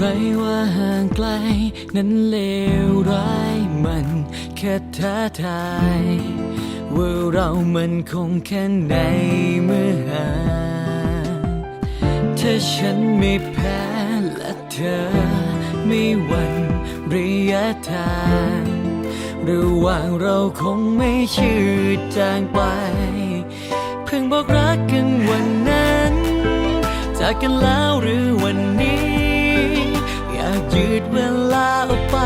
ใครว่าห่างไกล นั้นเลวร้ายมันแค่ท้าทาย ว่าเรามันคงแค่ไหนเมื่อห่างถ้าฉันไม่แพ้และเธอไม่หวั่นระยะทางระหว่างเราคงไม่ชืดจางไป เพิ่งบอกรักกันวันนั้น จากกันแล้วหรือ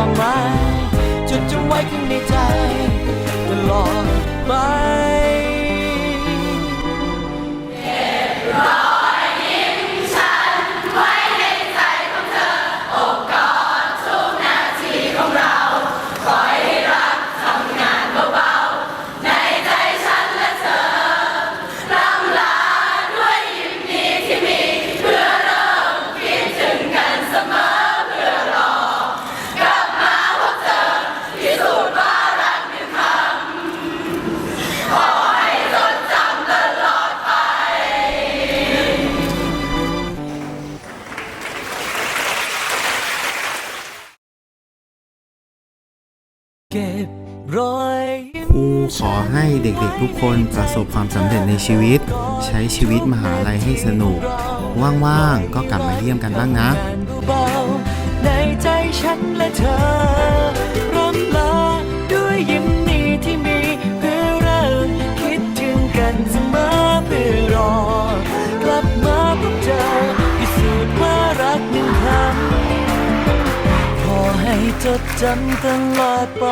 ความหมายจดจำไว้ข้างในใจตลอดไป เก็บรอยยิ้มครูขอให้เด็กๆทุกคนประสบความสำเร็จในชีวิต ใช้ชีวิตมหาลัยให้สนุก ว่างๆ ก็กลับมาเยี่ยมกันบ้างนะเบาๆในใจฉันและเธอ จดจำตลอดไป